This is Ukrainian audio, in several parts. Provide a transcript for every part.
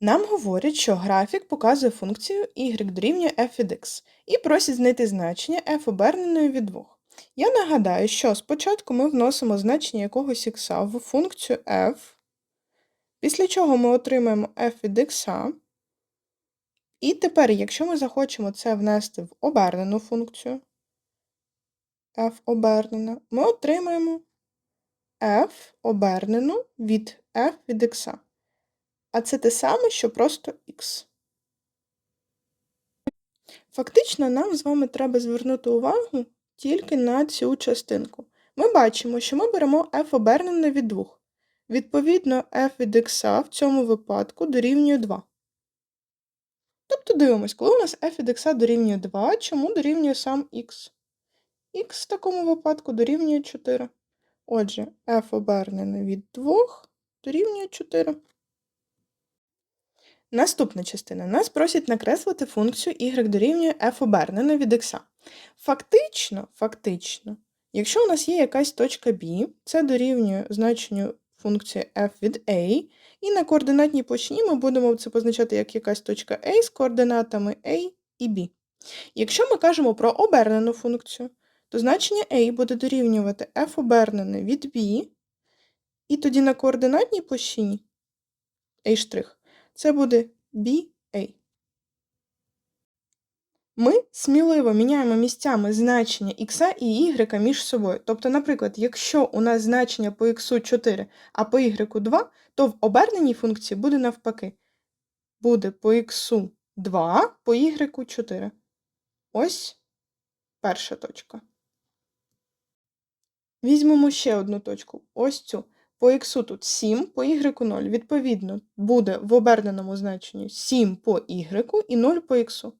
Нам говорять, що графік показує функцію y дорівнює f від x і просять знайти значення f оберненої від 2. Я нагадаю, що спочатку ми вносимо значення якогось х в функцію f, після чого ми отримаємо f від x. І тепер, якщо ми захочемо це внести в обернену функцію, f обернена, ми отримаємо f обернену від f від x. А це те саме, що просто х. Фактично, нам з вами треба звернути увагу тільки на цю частинку. Ми бачимо, що ми беремо f обернене від 2. Відповідно, f від x в цьому випадку дорівнює 2. Тобто дивимось, коли у нас f від x дорівнює 2, чому дорівнює сам x? x в такому випадку дорівнює 4. Отже, f обернене від 2 дорівнює 4. Наступна частина. Нас просять накреслити функцію y дорівнює f обернене від x. Фактично, фактично, якщо у нас є якась точка B, це дорівнює значенню функції f від a, і на координатній площині ми будемо це позначати як якась точка A з координатами A і B. Якщо ми кажемо про обернену функцію, то значення a буде дорівнювати f обернене від b, і тоді на координатній площині a', це буде BA. Ми сміливо міняємо місцями значення х і y між собою. Тобто, наприклад, якщо у нас значення по х 4, а по y 2, то в оберненій функції буде навпаки. Буде по х 2, по y 4. Ось перша точка. Візьмемо ще одну точку. Ось цю. По х тут 7, по y 0. Відповідно, буде в оберненому значенні 7 по y і 0 по х.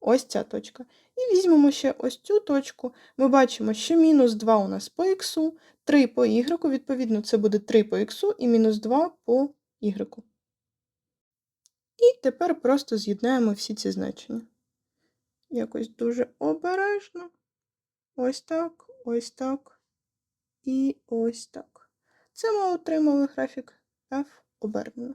Ось ця точка. І візьмемо ще ось цю точку. Ми бачимо, що мінус 2 у нас по х, 3 по y, відповідно, це буде 3 по х і мінус 2 по y. І тепер просто з'єднаємо всі ці значення. Якось дуже обережно. Ось так, ось так і ось так. Це ми отримали графік F обернено.